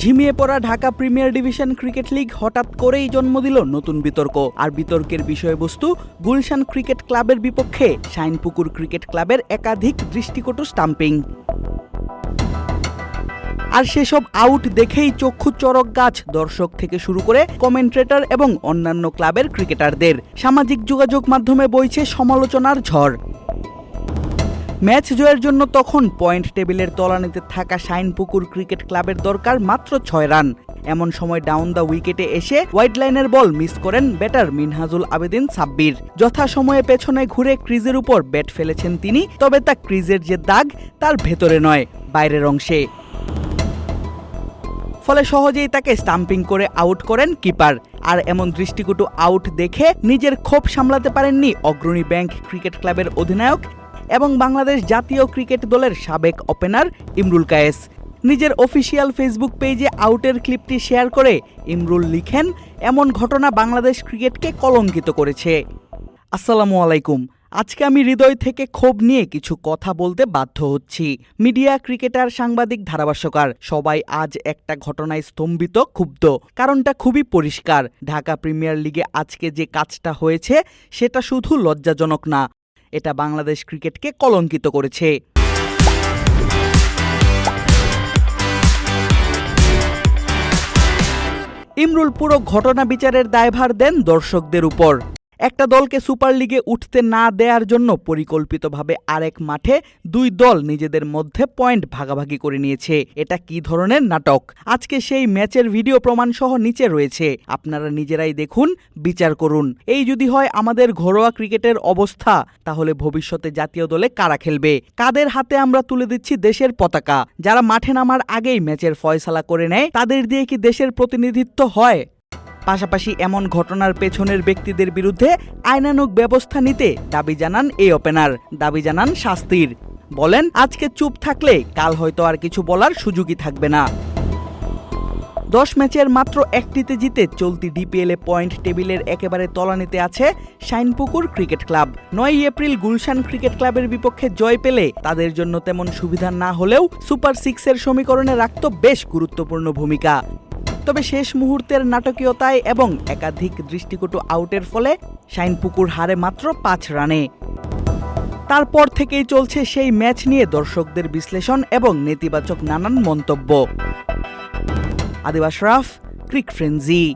ঝিমিয়ে পড়া Dhaka premier division cricket league হঠাৎ করেই জন্ম দিল নতুন বিতর্ক। আর বিতর্কের বিষয়বস্তু, গুলশান ক্রিকেট ক্লাবের বিপক্ষে শাইনপুকুর ক্রিকেট ক্লাবের একাধিক দৃষ্টিকটু স্টাম্পিং। আর সেসব আউট দেখেই চক্ষু চরক গাছ দর্শক থেকে শুরু করে কমেন্ট্রেটর এবং অন্যান্য ক্লাবের ক্রিকেটারদের। সামাজিক যোগাযোগ মাধ্যমে বইছে সমালোচনার ঝড়। ম্যাচ জয়ের জন্য তখন পয়েন্ট টেবিলের তলানিতে থাকা শাইনপুকুর ক্রিকেট ক্লাবের দরকার মাত্র ছয় রান। এমন সময় ডাউন দ্য উইকেটে এসে হোয়াইট লাইনের বল মিস করেন ব্যাটার মিনহাজুল আবেদিন সাব্বির। যথাসময়ে পেছনে ঘুরে ক্রিজের উপর ব্যাট ফেলেছেন তিনি, তবে তা ক্রিজের যে দাগ, তার ভেতরে নয়, বাইরের অংশে। ফলে সহজেই তাকে স্টাম্পিং করে আউট করেন কিপার। আর এমন দৃষ্টিকটু আউট দেখে নিজের ক্ষোভ সামলাতে পারেননি অগ্রণী ব্যাংক ক্রিকেট ক্লাবের অধিনায়ক এবং বাংলাদেশ জাতীয় ক্রিকেট দলের সাবেক ওপেনার ইমরুল কায়েস। নিজের অফিসিয়াল ফেসবুক পেজে আউটের ক্লিপটি শেয়ার করে ইমরুল লিখেন, এমন ঘটনা বাংলাদেশ ক্রিকেটকে কলঙ্কিত করেছে। আসসালামু আলাইকুম। আজকে আমি হৃদয় থেকে ক্ষোভ নিয়ে কিছু কথা বলতে বাধ্য হচ্ছি। মিডিয়া, ক্রিকেটার, সাংবাদিক, ধারাভাষ্যকার, সবাই আজ একটা ঘটনায় স্তম্ভিত, ক্ষুব্ধ। কারণটা খুবই পরিষ্কার। ঢাকা প্রিমিয়ার লিগে আজকে যে কাজটা হয়েছে, সেটা শুধু লজ্জাজনক না এটা বাংলাদেশ ক্রিকেটকে কলঙ্কিত করেছে। ইমরুল পুরো ঘটনা বিচারের দায়ভার দেন দর্শকদের উপর। একটা দলকে সুপার লিগে উঠতে না দেওয়ার জন্য পরিকল্পিতভাবে আরেক মাঠে দুই দল নিজেদের মধ্যে পয়েন্ট ভাগাভাগি করে নিয়েছে। এটা কি ধরনের নাটক? আজকে সেই ম্যাচের ভিডিও প্রমাণ সহ নিচে রয়েছে। আপনারা নিজেরাই দেখুন, বিচার করুন। এই যদি হয় আমাদের ঘরোয়া ক্রিকেটের অবস্থা, তাহলে ভবিষ্যতে জাতীয় দলে কারা খেলবে? কাদের হাতে আমরা তুলে দিচ্ছি দেশের পতাকা? যারা মাঠে নামার আগেই ম্যাচের ফয়সালা করে নেয়, তাদের দিয়ে কি দেশের প্রতিনিধিত্ব হয়? পাশাপাশি এমন ঘটনার পেছনের ব্যক্তিদের বিরুদ্ধে আইনানুগ ব্যবস্থা নিতে দাবি জানান এই ওপেনার। দাবি জানান শাস্তির। বলেন, আজকে চুপ থাকলে কাল হয়তো আর কিছু বলার সুযোগই থাকবে না। দশ ম্যাচের মাত্র একটিতে জিতে চলতি ডিপিএলে পয়েন্ট টেবিলের একেবারে তলানিতে আছে শাইনপুকুর ক্রিকেট ক্লাব। নয় এপ্রিল গুলশান ক্রিকেট ক্লাবের বিপক্ষে জয় পেলে তাদের জন্য তেমন সুবিধা না হলেও সুপার সিক্সের সমীকরণে রাখত বেশ গুরুত্বপূর্ণ ভূমিকা। তবে শেষ মুহূর্তের নাটকীয়তায় এবং একাধিক দৃষ্টিকটু আউটের ফলে শাইনপুকুর হারে মাত্র পাঁচ রানে। তারপর থেকেই চলছে সেই ম্যাচ নিয়ে দর্শকদের বিশ্লেষণ এবং নেতিবাচক নানান মন্তব্য। আদিবাস রাফ, ক্রিক ফ্রেন্জি